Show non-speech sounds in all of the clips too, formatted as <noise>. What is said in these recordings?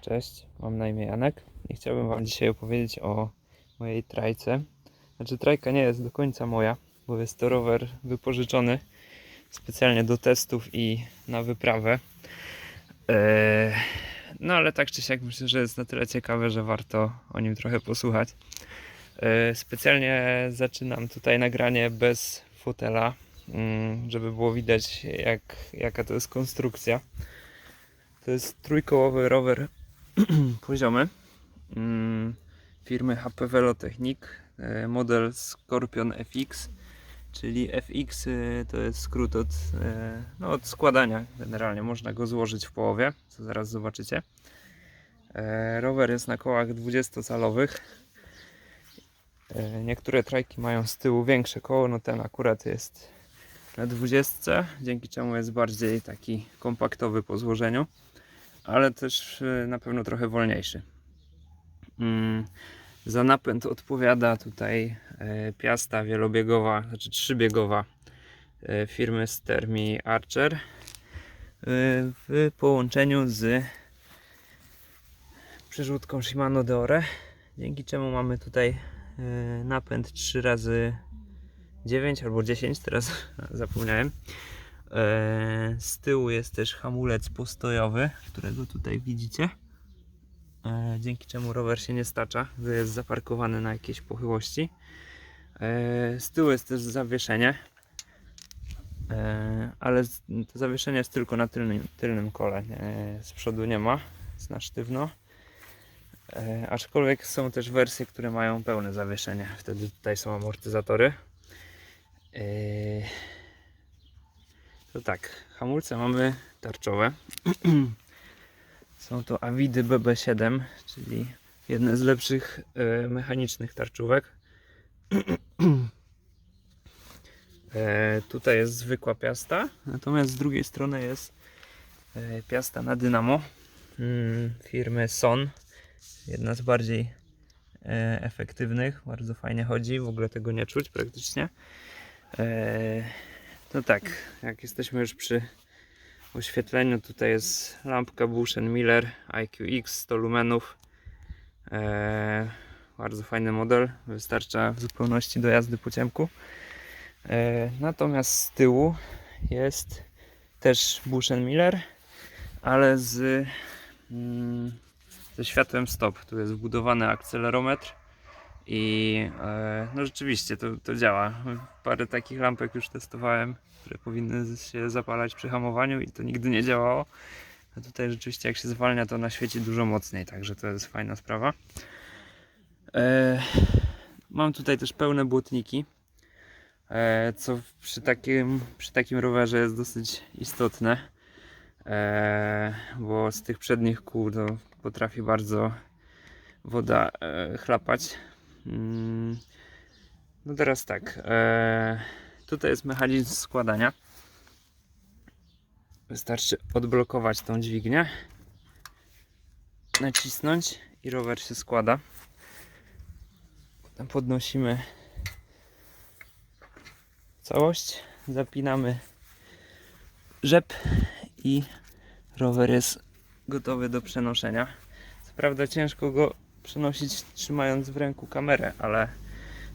Cześć, mam na imię Janek i chciałbym Wam dzisiaj opowiedzieć o mojej trajce. Znaczy, trajka nie jest do końca moja, bo jest to rower wypożyczony specjalnie do testów i na wyprawę. Eee, no ale tak czy siak myślę, że jest na tyle ciekawe, że warto o nim trochę posłuchać. Eee, specjalnie zaczynam tutaj nagranie bez fotela, mm, żeby było widać jak, jaka to jest konstrukcja. To jest trójkołowy rower <clears throat> poziomy mm, firmy HP Velotechnik, e, model Scorpion FX, czyli FX e, to jest skrót od, e, no, od składania generalnie, można go złożyć w połowie, co zaraz zobaczycie. Rower jest na kołach 20-calowych. E, Niektóre trajki mają z tyłu większe koło, no ten akurat jest na 20, dzięki czemu jest bardziej taki kompaktowy po złożeniu ale też y, na pewno trochę wolniejszy. Mm, Za napęd odpowiada tutaj e, piasta wielobiegowa, znaczy trzybiegowa e, firmy Stermi Archer e, w połączeniu z przerzutką Shimano Deore, dzięki czemu mamy tutaj e, napęd 3 razy 9 albo 10, teraz <laughs> zapomniałem. E, Z tyłu jest też hamulec postojowy, którego tutaj widzicie. E, Dzięki czemu rower się nie stacza, gdy jest zaparkowany na jakiejś pochyłości. E, Z tyłu jest też zawieszenie, ale to zawieszenie jest tylko na tylnym, tylnym kole. Z przodu nie ma, jest na sztywno. Aczkolwiek są też wersje, które mają pełne zawieszenie. Wtedy tutaj są amortyzatory. To tak, hamulce mamy tarczowe. <clears throat> Są to Avidy BB7, czyli jedne z lepszych e, mechanicznych tarczówek. <clears throat> e, tutaj jest zwykła piasta, natomiast z drugiej strony jest e, piasta na dynamo mm, firmy Son. Jedna z bardziej e, efektywnych, bardzo fajnie chodzi, w ogóle tego nie czuć praktycznie. E, no tak, jak jesteśmy już przy oświetleniu, tutaj jest lampka Bush Miller IQX 100 lumenów. Eee, bardzo fajny model, wystarcza w zupełności do jazdy po ciemku. Eee, natomiast z tyłu jest też Bush Miller, ale z, mm, ze światłem stop. Tu jest wbudowany akcelerometr. I e, no rzeczywiście to, to działa. Parę takich lampek już testowałem, które powinny się zapalać przy hamowaniu i to nigdy nie działało. A tutaj rzeczywiście jak się zwalnia to na świeci dużo mocniej, także to jest fajna sprawa. E, mam tutaj też pełne błotniki, e, co przy takim, przy takim rowerze jest dosyć istotne, bo z tych przednich kół to potrafi bardzo woda chlapać. Mm, No teraz tak. E, tutaj jest mechanizm składania. Wystarczy odblokować tą dźwignię, nacisnąć i rower się składa. Potem podnosimy całość, zapinamy rzep i rower jest gotowy do przenoszenia. Co prawda ciężko go przenosić trzymając w ręku kamerę, ale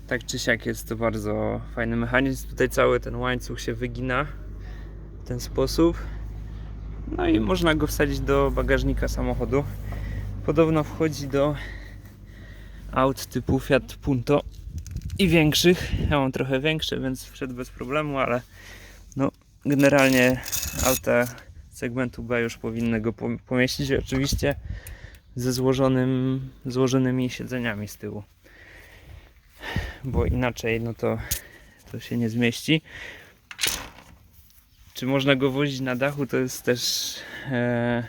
tak czy siak jest to bardzo fajny mechanizm. Tutaj cały ten łańcuch się wygina w ten sposób. No i można go wsadzić do bagażnika samochodu. Podobno wchodzi do aut typu Fiat Punto i większych. Ja mam trochę większe, więc wszedł bez problemu, ale no generalnie auta segmentu B już powinny go pom- pomieścić. Oczywiście ze złożonym, złożonymi siedzeniami z tyłu. Bo inaczej no to, to się nie zmieści. Czy można go wozić na dachu? To jest też e,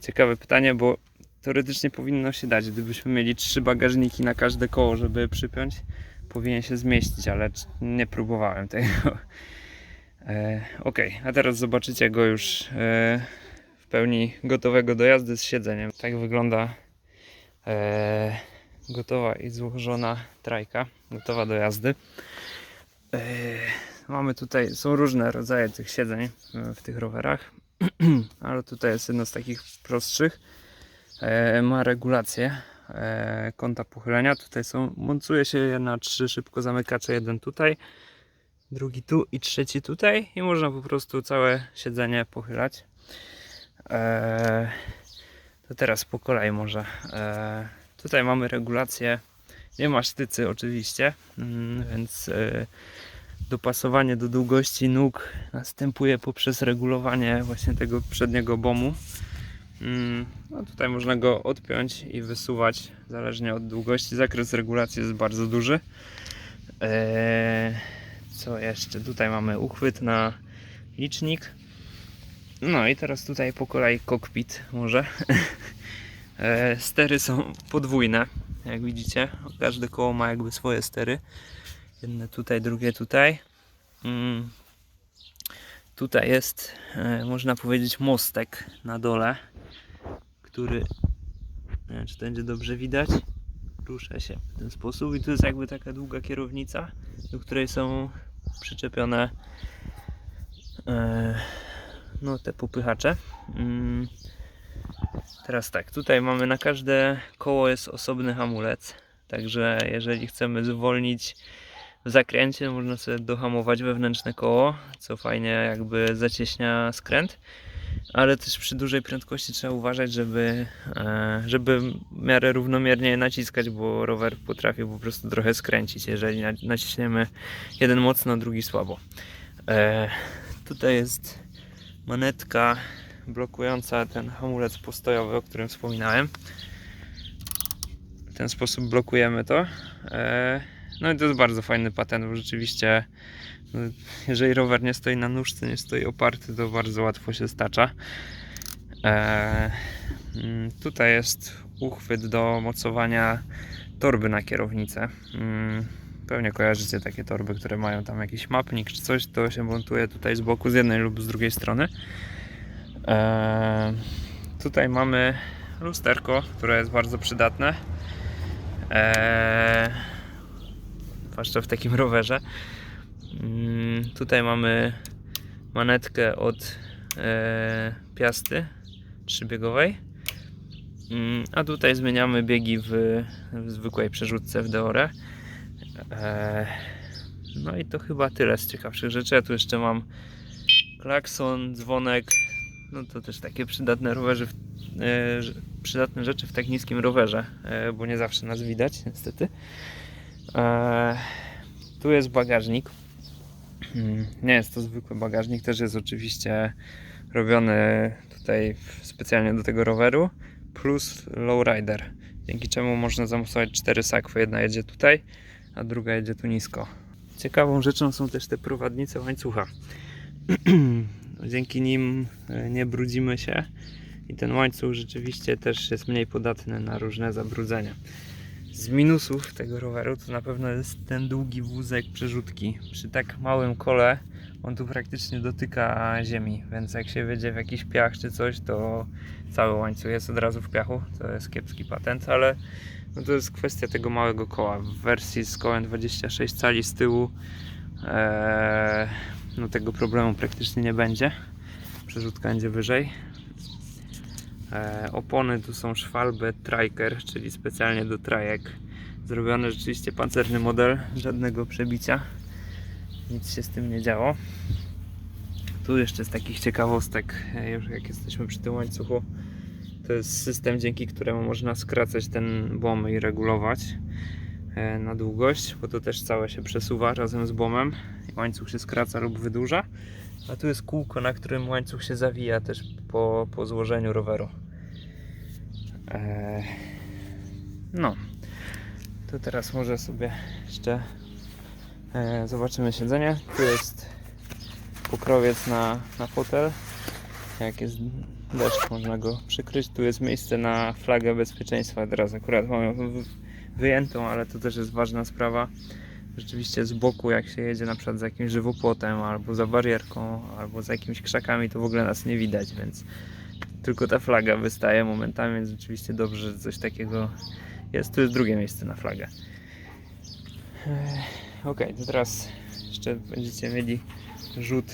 ciekawe pytanie, bo teoretycznie powinno się dać. Gdybyśmy mieli trzy bagażniki na każde koło, żeby przypiąć, powinien się zmieścić, ale nie próbowałem tego. E, ok, a teraz zobaczycie go już e, pełni gotowego do jazdy z siedzeniem. Tak wygląda e, gotowa i złożona trajka, gotowa do jazdy. E, mamy tutaj, są różne rodzaje tych siedzeń e, w tych rowerach, <clears throat> ale tutaj jest jedno z takich prostszych. e, ma regulację e, kąta pochylenia. Tutaj są, montuje się je na trzy szybko zamykacze, jeden tutaj, drugi tu i trzeci tutaj i można po prostu całe siedzenie pochylać. E, to teraz po kolei może. E, tutaj mamy regulację, nie ma sztycy oczywiście, mm, więc e, dopasowanie do długości nóg następuje poprzez regulowanie właśnie tego przedniego bomu. Mm, No tutaj można go odpiąć i wysuwać zależnie od długości. Zakres regulacji jest bardzo duży. Eee, co jeszcze? Tutaj mamy uchwyt na licznik. No i teraz tutaj po kolei kokpit może. Eee, <laughs> stery są podwójne, jak widzicie. Każde koło ma jakby swoje stery. Jedne tutaj, drugie tutaj. Mm. Tutaj jest, e, można powiedzieć, mostek na dole, który, nie wiem, czy to będzie dobrze widać, rusza się w ten sposób i tu jest jakby taka długa kierownica, do której są przyczepione e, no, te popychacze. Mm. Teraz tak, tutaj mamy na każde koło jest osobny hamulec, także jeżeli chcemy zwolnić w zakręcie można sobie dohamować wewnętrzne koło, co fajnie jakby zacieśnia skręt, ale też przy dużej prędkości trzeba uważać, żeby, e, żeby w miarę równomiernie naciskać, bo rower potrafi po prostu trochę skręcić, jeżeli na- naciśniemy jeden mocno, drugi słabo. E, Tutaj jest manetka blokująca ten hamulec postojowy, o którym wspominałem. W ten sposób blokujemy to. E, no i to jest bardzo fajny patent, bo rzeczywiście no, jeżeli rower nie stoi na nóżce, nie stoi oparty, to bardzo łatwo się stacza. Eee, mm, tutaj jest uchwyt do mocowania torby na kierownicę. Pewnie kojarzycie takie torby, które mają tam jakiś mapnik czy coś, to się montuje tutaj z boku, z jednej lub z drugiej strony. Eee, tutaj mamy lusterko, które jest bardzo przydatne. Eee, zwłaszcza w takim rowerze. Mm, Tutaj mamy manetkę od e, piasty trzybiegowej. Mm, A tutaj zmieniamy biegi w, w zwykłej przerzutce w Deore. E, No i to chyba tyle z ciekawszych rzeczy. Ja tu jeszcze mam klakson, dzwonek. No to też takie przydatne rowerzy, w, e, że- przydatne rzeczy w tak niskim rowerze, e, bo nie zawsze nas widać <laughs> niestety. Tu jest bagażnik. Mm, Nie jest to zwykły bagażnik, też jest oczywiście robiony tutaj specjalnie do tego roweru, plus lowrider, dzięki czemu można zamocować cztery sakwy. Jedna jedzie tutaj, a druga jedzie tu nisko. Ciekawą rzeczą są też te prowadnice łańcucha. <clears throat> dzięki nim e, nie brudzimy się i ten łańcuch rzeczywiście też jest mniej podatny na różne zabrudzenia. Z minusów tego roweru to na pewno jest ten długi wózek przerzutki. Przy tak małym kole on tu praktycznie dotyka ziemi, więc jak się wiedzie w jakiś piach czy coś, to cały łańcuch jest od razu w piachu. To jest kiepski patent, ale no to jest kwestia tego małego koła. W wersji z kołem 26 cali z tyłu eee, no tego problemu praktycznie nie będzie. Przerzutka będzie wyżej. E, opony tu są Schwalbe Triker, czyli specjalnie do trajek. Zrobiony rzeczywiście pancerny model, żadnego przebicia. Nic się z tym nie działo. Tu jeszcze z takich ciekawostek, e, już jak jesteśmy przy tym łańcuchu, to jest system, dzięki któremu można skracać ten bom i regulować e, na długość, bo to też całe się przesuwa razem z bomem. i Łańcuch się skraca lub wydłuża. A tu jest kółko, na którym łańcuch się zawija też po, po złożeniu roweru. Eee, no, to teraz może sobie jeszcze zobaczymy siedzenie. Tu jest pokrowiec na, na fotel. Jak jest deszcz, można go przykryć. Tu jest miejsce na flagę bezpieczeństwa. Teraz akurat mam ją wy- wyjętą, ale to też jest ważna sprawa rzeczywiście z boku, jak się jedzie na przykład za jakimś żywopłotem, albo za barierką, albo za jakimiś krzakami, to w ogóle nas nie widać, więc tylko ta flaga wystaje momentami, więc rzeczywiście dobrze, że coś takiego jest. Tu jest drugie miejsce na flagę. Ok, to teraz jeszcze będziecie mieli rzut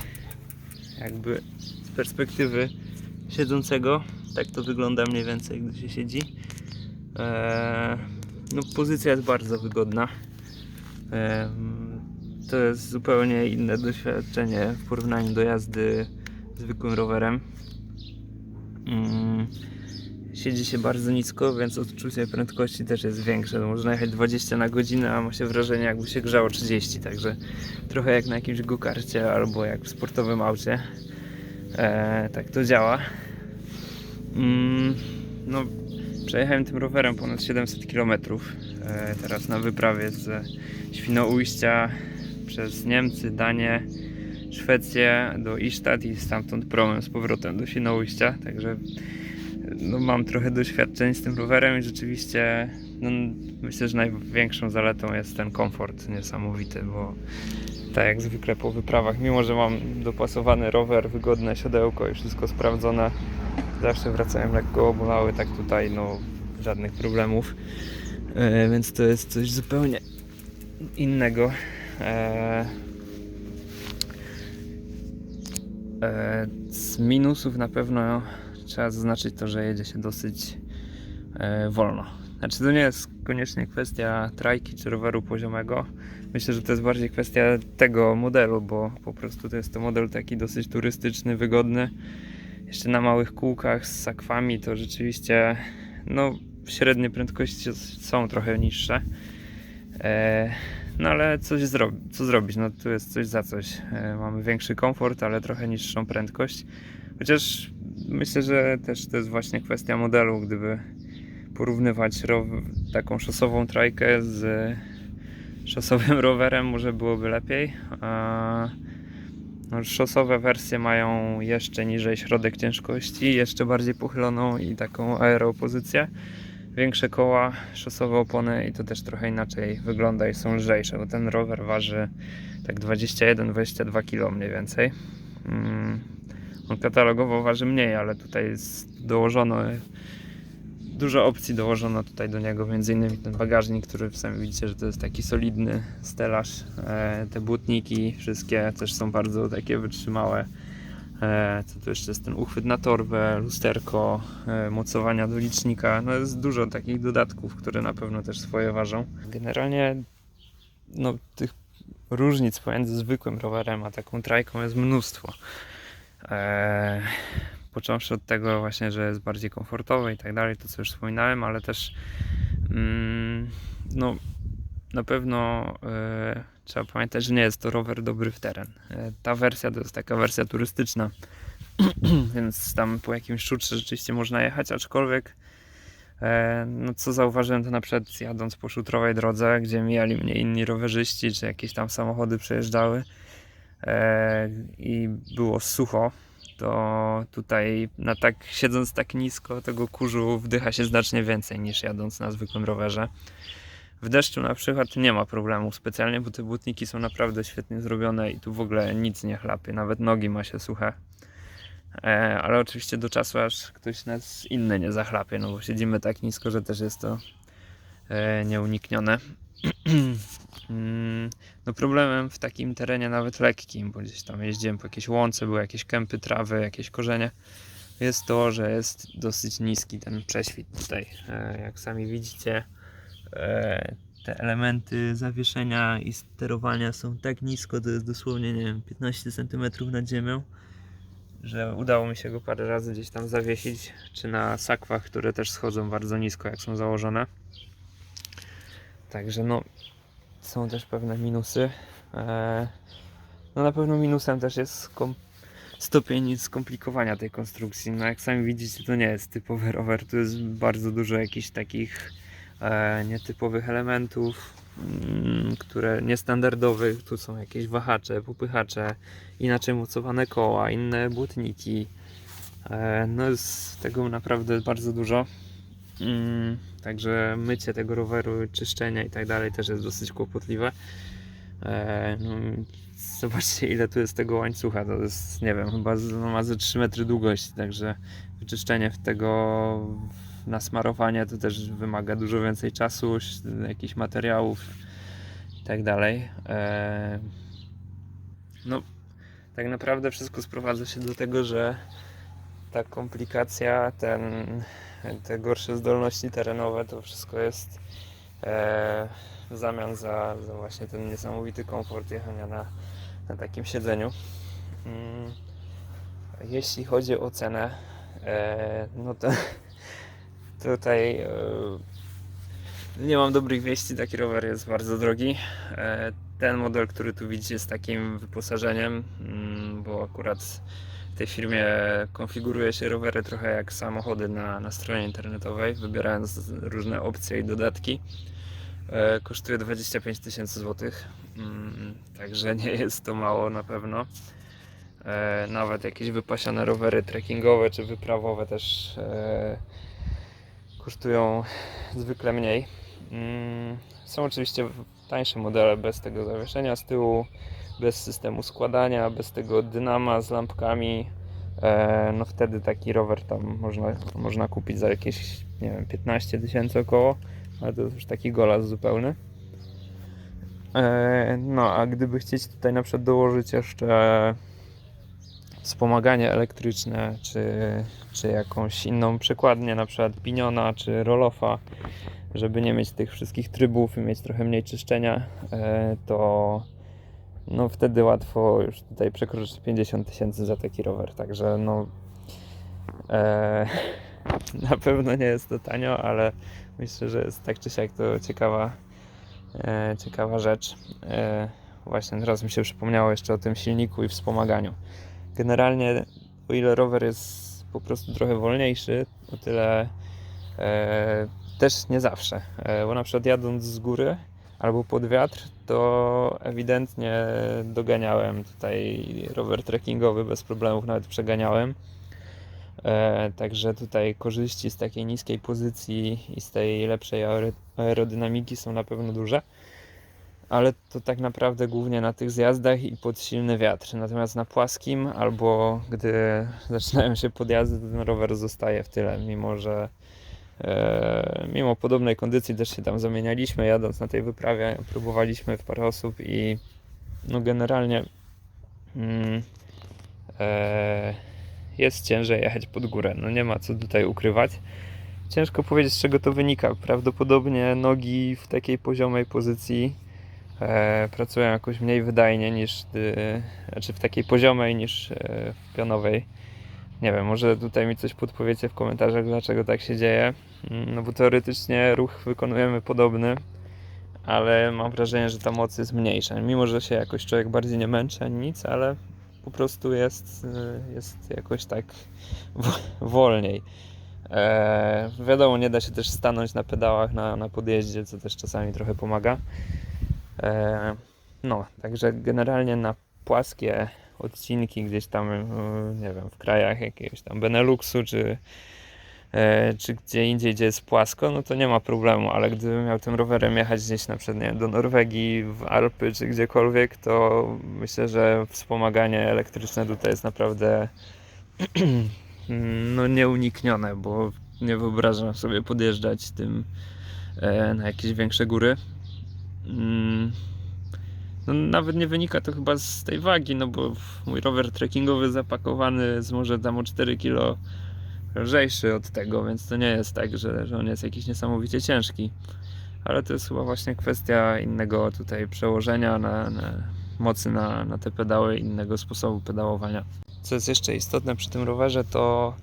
<laughs> jakby z perspektywy siedzącego Tak to wygląda mniej więcej, gdy się siedzi. E, no, pozycja jest bardzo wygodna. Em, To jest zupełnie inne doświadczenie w porównaniu do jazdy zwykłym rowerem. Mm, Siedzi się bardzo nisko, więc odczucie prędkości też jest większe. No, Można jechać 20 na godzinę, a ma się wrażenie jakby się grzało 30, także trochę jak na jakimś go-karcie albo jak w sportowym aucie. E, tak to działa. Mm, no, przejechałem tym rowerem ponad 700 km. E, teraz na wyprawie z Świnoujścia przez Niemcy, Danię, Szwecję do Istad i stamtąd promem z powrotem do Świnoujścia. Także no, mam trochę doświadczeń z tym rowerem i rzeczywiście no, myślę, że największą zaletą jest ten komfort niesamowity, bo tak jak zwykle po wyprawach, mimo że mam dopasowany rower, wygodne siodełko i wszystko sprawdzone, zawsze wracałem lekko obolały, tak tutaj no żadnych problemów, e, więc to jest coś zupełnie innego. E, e, z minusów na pewno trzeba zaznaczyć to, że jedzie się dosyć e, wolno. Znaczy to nie jest koniecznie kwestia trajki czy roweru poziomego. Myślę, że to jest bardziej kwestia tego modelu, bo po prostu to jest to model taki dosyć turystyczny, wygodny. Jeszcze na małych kółkach z sakwami to rzeczywiście no średnie prędkości są trochę niższe. E, no ale coś zro co zrobić, no tu jest coś za coś. E, mamy większy komfort, ale trochę niższą prędkość. Chociaż myślę, że też to jest właśnie kwestia modelu, gdyby porównywać taką szosową trajkę z szosowym <laughs> rowerem, może byłoby lepiej. A no, szosowe wersje mają jeszcze niżej środek ciężkości, jeszcze bardziej pochyloną i taką aeropozycję. Większe koła, szosowe opony i to też trochę inaczej wygląda i są lżejsze, bo ten rower waży tak 21-22 kg mniej więcej. Mm. Katalogowo waży mniej, ale tutaj jest dołożono dużo opcji dołożono tutaj do niego, między innymi ten bagażnik, który sami widzicie, że to jest taki solidny stelaż. E, te błotniki wszystkie też są bardzo takie wytrzymałe. E, co tu jeszcze jest ten uchwyt na torbę, lusterko, e, mocowania do licznika. No jest dużo takich dodatków, które na pewno też swoje ważą. Generalnie no, tych różnic pomiędzy zwykłym rowerem a taką trajką jest mnóstwo. Eee, począwszy od tego właśnie, że jest bardziej komfortowy i tak dalej, to co już wspominałem, ale też mm, no na pewno e, trzeba pamiętać, że nie jest to rower dobry w teren. E, ta wersja to jest taka wersja turystyczna, <clears throat> więc tam po jakimś szutrze rzeczywiście można jechać, aczkolwiek e, no co zauważyłem to na przykład jadąc po szutrowej drodze, gdzie mijali mnie inni rowerzyści, czy jakieś tam samochody przejeżdżały e, i było sucho, to tutaj na tak, siedząc tak nisko tego kurzu wdycha się znacznie więcej niż jadąc na zwykłym rowerze. W deszczu na przykład nie ma problemu specjalnie, bo te butniki są naprawdę świetnie zrobione i tu w ogóle nic nie chlapie, nawet nogi ma się suche. E, ale oczywiście do czasu aż ktoś nas inny nie zachlapie, no bo siedzimy tak nisko, że też jest to e, nieuniknione. <clears throat> Mm, no problemem w takim terenie nawet lekkim, bo gdzieś tam jeździłem po jakieś łące, były jakieś kępy trawy, jakieś korzenie, jest to, że jest dosyć niski ten prześwit tutaj. E, jak sami widzicie, e, te elementy zawieszenia i sterowania są tak nisko, to jest dosłownie, nie wiem, 15 cm nad ziemią, że udało mi się go parę razy gdzieś tam zawiesić, czy na sakwach, które też schodzą bardzo nisko, jak są założone. Także no, są też pewne minusy. Eee, No na pewno minusem też jest stopień skomplikowania tej konstrukcji. No jak sami widzicie, to nie jest typowy rower, tu jest bardzo dużo jakichś takich e, nietypowych elementów, mm, które niestandardowych. Tu są jakieś wahacze, popychacze, inaczej mocowane koła, inne błotniki. E, no jest tego naprawdę bardzo dużo. Mm, Także mycie tego roweru, czyszczenie i tak dalej też jest dosyć kłopotliwe. E, no, zobaczcie ile tu jest tego łańcucha, to jest nie wiem, chyba no, ma ze 3 metry długości, także wyczyszczenie tego nasmarowanie to też wymaga dużo więcej czasu, jakichś materiałów i tak dalej. E, no tak naprawdę wszystko sprowadza się do tego, że ta komplikacja, ten, te gorsze zdolności terenowe, to wszystko jest e, w zamian za, za właśnie ten niesamowity komfort jechania na, na takim siedzeniu. Mm, jeśli chodzi o cenę, e, no to <laughs> tutaj e, nie mam dobrych wieści, taki rower jest bardzo drogi. E, ten model, który tu widzicie z takim wyposażeniem, mm, bo akurat tej firmie konfiguruje się rowery trochę jak samochody na, na stronie internetowej, wybierając różne opcje i dodatki. E, Kosztuje 25 tysięcy złotych, mm, także nie jest to mało na pewno. E, Nawet jakieś wypasione rowery trekkingowe czy wyprawowe też e, kosztują zwykle mniej. Mm, Są oczywiście tańsze modele bez tego zawieszenia z tyłu, bez systemu składania, bez tego dynama z lampkami. E, No wtedy taki rower tam można, można kupić za jakieś, nie wiem, 15 tysięcy około, ale to już taki golas zupełny. E, No a gdyby chcieć tutaj na przykład dołożyć jeszcze wspomaganie elektryczne, czy, czy jakąś inną przekładnię, na przykład piniona, czy rolofa, żeby nie mieć tych wszystkich trybów i mieć trochę mniej czyszczenia, e, to no wtedy łatwo już tutaj przekroczyć 50 tysięcy za taki rower, także no e, <laughs> na pewno nie jest to tanio, ale myślę, że jest tak czy siak to ciekawa, e, ciekawa rzecz. E, właśnie teraz mi się przypomniało jeszcze o tym silniku i wspomaganiu. Generalnie o ile rower jest po prostu trochę wolniejszy, o tyle e, też nie zawsze. E, bo na przykład jadąc z góry albo pod wiatr, to ewidentnie doganiałem tutaj rower trekkingowy bez problemów, nawet przeganiałem. E, także tutaj korzyści z takiej niskiej pozycji i z tej lepszej aero- aerodynamiki są na pewno duże. Ale to tak naprawdę głównie na tych zjazdach i pod silny wiatr. Natomiast na płaskim albo gdy <laughs> zaczynają się podjazdy, ten rower zostaje w tyle, mimo że mimo podobnej kondycji też się tam zamienialiśmy jadąc na tej wyprawie, próbowaliśmy w parę osób i no generalnie mm, e, jest ciężej jechać pod górę. No nie ma co tutaj ukrywać. Ciężko powiedzieć z czego to wynika. Prawdopodobnie nogi w takiej poziomej pozycji e, pracują jakoś mniej wydajnie niż y, znaczy w takiej poziomej niż e, w pionowej. Nie wiem, może tutaj mi coś podpowiecie w komentarzach, dlaczego tak się dzieje. Mm, No bo teoretycznie ruch wykonujemy podobny, ale mam wrażenie, że ta moc jest mniejsza. Mimo, że się jakoś człowiek bardziej nie męczy nic, ale po prostu jest, y, jest jakoś tak wo- wolniej. E, wiadomo, nie da się też stanąć na pedałach na, na podjeździe, co też czasami trochę pomaga. E, no, także generalnie na płaskie odcinki gdzieś tam, e, nie wiem, w krajach jakiegoś tam Beneluxu, czy, czy gdzie indziej, gdzie jest płasko, no to nie ma problemu, ale gdybym miał tym rowerem jechać gdzieś na przykład, do Norwegii, w Alpy, czy gdziekolwiek, to myślę, że wspomaganie elektryczne tutaj jest naprawdę <clears throat> no nieuniknione, bo nie wyobrażam sobie podjeżdżać tym e, na jakieś większe góry. Mm, No, nawet nie wynika to chyba z tej wagi, no bo mój rower trekkingowy zapakowany jest może tam o 4 kg lżejszy od tego, więc to nie jest tak, że, że on jest jakiś niesamowicie ciężki. Ale to jest chyba właśnie kwestia innego tutaj przełożenia na, na mocy na, na te pedały, innego sposobu pedałowania. Co jest jeszcze istotne przy tym rowerze, to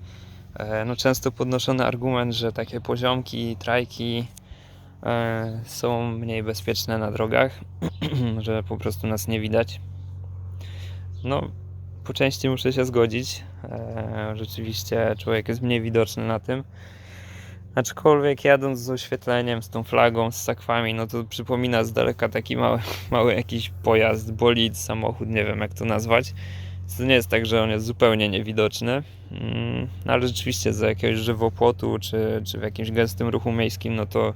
e, no, często podnoszony argument, że takie poziomki, trajki e, są mniej bezpieczne na drogach, <clears throat> że po prostu nas nie widać. No, po części muszę się zgodzić. E, rzeczywiście człowiek jest mniej widoczny na tym. Aczkolwiek jadąc z oświetleniem, z tą flagą, z sakwami, no to przypomina z daleka taki mały, <laughs> mały jakiś pojazd, bolid, samochód, nie wiem jak to nazwać. To nie jest tak, że on jest zupełnie niewidoczny, mm, no ale rzeczywiście za jakiegoś żywopłotu czy, czy w jakimś gęstym ruchu miejskim, no to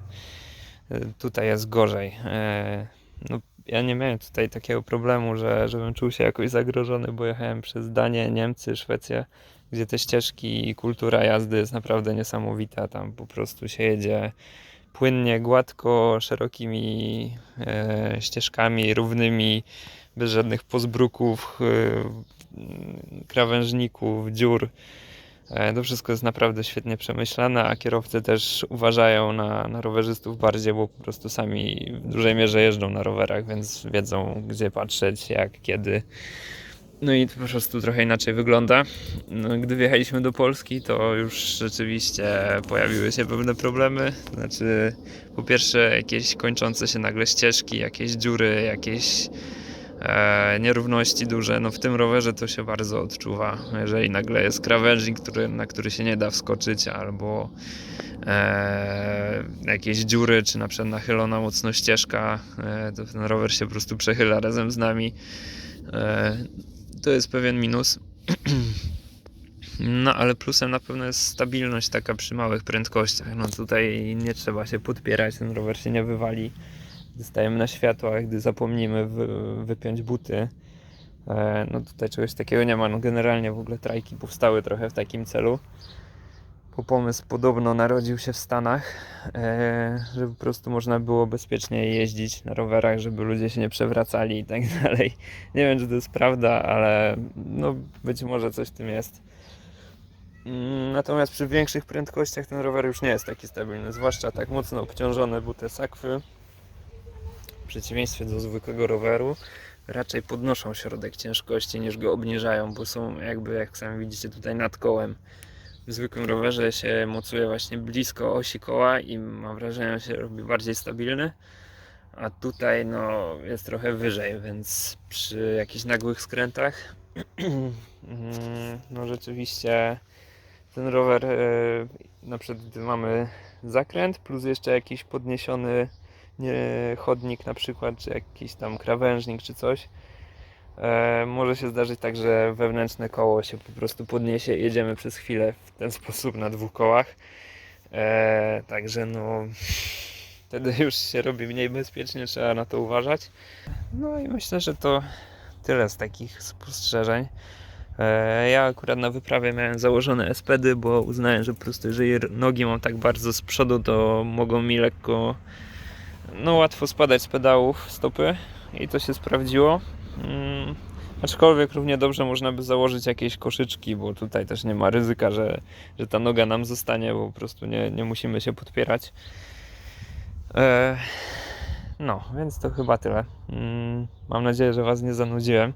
e, tutaj jest gorzej. E, No, ja nie miałem tutaj takiego problemu, że żebym czuł się jakoś zagrożony, bo jechałem przez Danię, Niemcy, Szwecję, gdzie te ścieżki i kultura jazdy jest naprawdę niesamowita. Tam po prostu się jedzie płynnie, gładko, szerokimi e, ścieżkami, równymi, bez żadnych pozbruków, e, krawężników, dziur. E, To wszystko jest naprawdę świetnie przemyślane, a kierowcy też uważają na, na rowerzystów bardziej, bo po prostu sami w dużej mierze jeżdżą na rowerach, więc wiedzą gdzie patrzeć, jak, kiedy. No i to po prostu trochę inaczej wygląda. No, gdy wjechaliśmy do Polski, to już rzeczywiście pojawiły się pewne problemy. Znaczy, po pierwsze, jakieś kończące się nagle ścieżki, jakieś dziury, jakieś e, nierówności duże. No w tym rowerze to się bardzo odczuwa. Jeżeli nagle jest krawężnik, który, na który się nie da wskoczyć, albo e, jakieś dziury, czy na przykład nachylona mocno ścieżka, e, to ten rower się po prostu przechyla razem z nami. E, to jest pewien minus. <clears throat> No, ale plusem na pewno jest stabilność taka przy małych prędkościach. No tutaj nie trzeba się podpierać, ten rower się nie wywali. Gdy stajemy na światłach, gdy zapomnimy wy, wypiąć buty. E, no tutaj czegoś takiego nie ma. No generalnie w ogóle trajki powstały trochę w takim celu. Bo pomysł podobno narodził się w Stanach, e, żeby po prostu można było bezpiecznie jeździć na rowerach, żeby ludzie się nie przewracali i tak <laughs> dalej. Nie wiem, czy to jest prawda, ale no być może coś w tym jest. Mm, Natomiast przy większych prędkościach ten rower już nie jest taki stabilny, zwłaszcza tak mocno obciążone, bo te sakwy przeciwieństwie do zwykłego roweru raczej podnoszą środek ciężkości niż go obniżają, bo są jakby, jak sami widzicie tutaj nad kołem. W zwykłym rowerze się mocuje właśnie blisko osi koła i mam wrażenie, że się robi bardziej stabilny. A tutaj no, jest trochę wyżej, więc przy jakichś nagłych skrętach <clears throat> mm, no rzeczywiście ten rower e, na przykład mamy zakręt plus jeszcze jakiś podniesiony nie, chodnik na przykład, czy jakiś tam krawężnik czy coś. E, może się zdarzyć tak, że wewnętrzne koło się po prostu podniesie i jedziemy przez chwilę w ten sposób na dwóch kołach. E, także no <laughs> wtedy już się robi mniej bezpiecznie, trzeba na to uważać. No i myślę, że to tyle z takich spostrzeżeń. E, Ja akurat na wyprawie miałem założone espedy, bo uznałem, że po prostu jeżeli nogi mam tak bardzo z przodu, to mogą mi lekko, no łatwo spadać z pedałów stopy i to się sprawdziło. Mm, aczkolwiek równie dobrze można by założyć jakieś koszyczki, bo tutaj też nie ma ryzyka, że, że ta noga nam zostanie, bo po prostu nie, nie musimy się podpierać. E, no, więc to chyba tyle. Mm, mam nadzieję, że Was nie zanudziłem.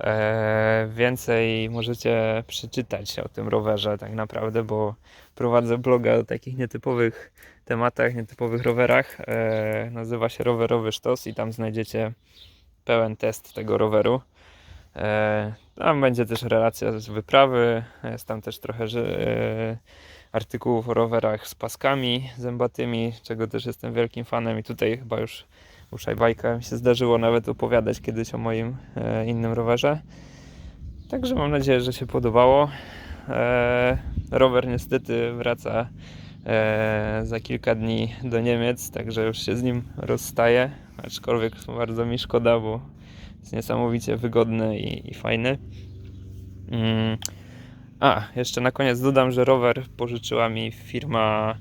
E, więcej możecie przeczytać o tym rowerze tak naprawdę, bo prowadzę bloga o takich nietypowych tematach, nietypowych rowerach. E, nazywa się Rowerowy Sztos i tam znajdziecie pełen test tego roweru. E, tam będzie też relacja z wyprawy, jest tam też trochę e, artykułów o rowerach z paskami zębatymi, czego też jestem wielkim fanem i tutaj chyba już u Szajbajka mi się zdarzyło nawet opowiadać kiedyś o moim e, innym rowerze. Także mam nadzieję, że się podobało. E, rower niestety wraca za kilka dni do Niemiec, także już się z nim rozstaję. Aczkolwiek bardzo mi szkoda, bo jest niesamowicie wygodny i, i fajny. Mm. A, jeszcze na koniec dodam, że rower pożyczyła mi firma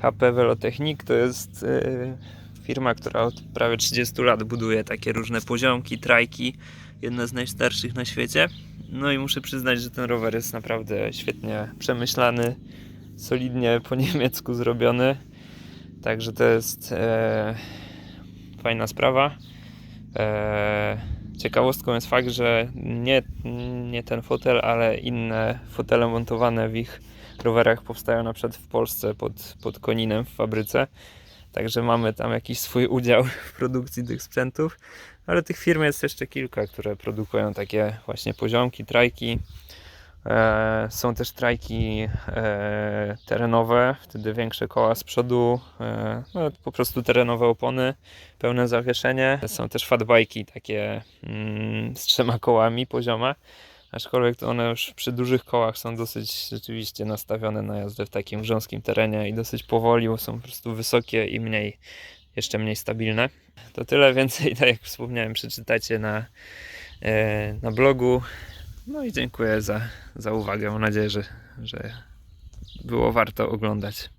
HP Velotechnik. To jest e, firma, która od prawie 30 lat buduje takie różne poziomki, trajki, jedna z najstarszych na świecie. No i muszę przyznać, że ten rower jest naprawdę świetnie przemyślany, solidnie po <laughs> niemiecku zrobiony. Także to jest e, fajna sprawa. E, ciekawostką jest fakt, że nie, nie ten fotel, ale inne fotele montowane w ich rowerach powstają na przykład w Polsce pod, pod Koninem w fabryce. Także mamy tam jakiś swój udział <laughs> w produkcji tych sprzętów, ale tych firm jest jeszcze kilka, które produkują takie właśnie poziomki, trajki. E, są też trajki e, terenowe, wtedy większe koła z przodu, e, no, po prostu terenowe opony, pełne zawieszenie. Są też fatbajki takie mm, z trzema kołami poziome. Aczkolwiek to one już przy dużych kołach są dosyć rzeczywiście nastawione na jazdę w takim grząskim terenie i dosyć powoli, bo są po prostu wysokie i mniej, jeszcze mniej stabilne. To tyle więcej, <laughs> tak jak wspomniałem, przeczytacie na, na blogu. No i dziękuję za, za uwagę. Mam nadzieję, że, że było warto oglądać.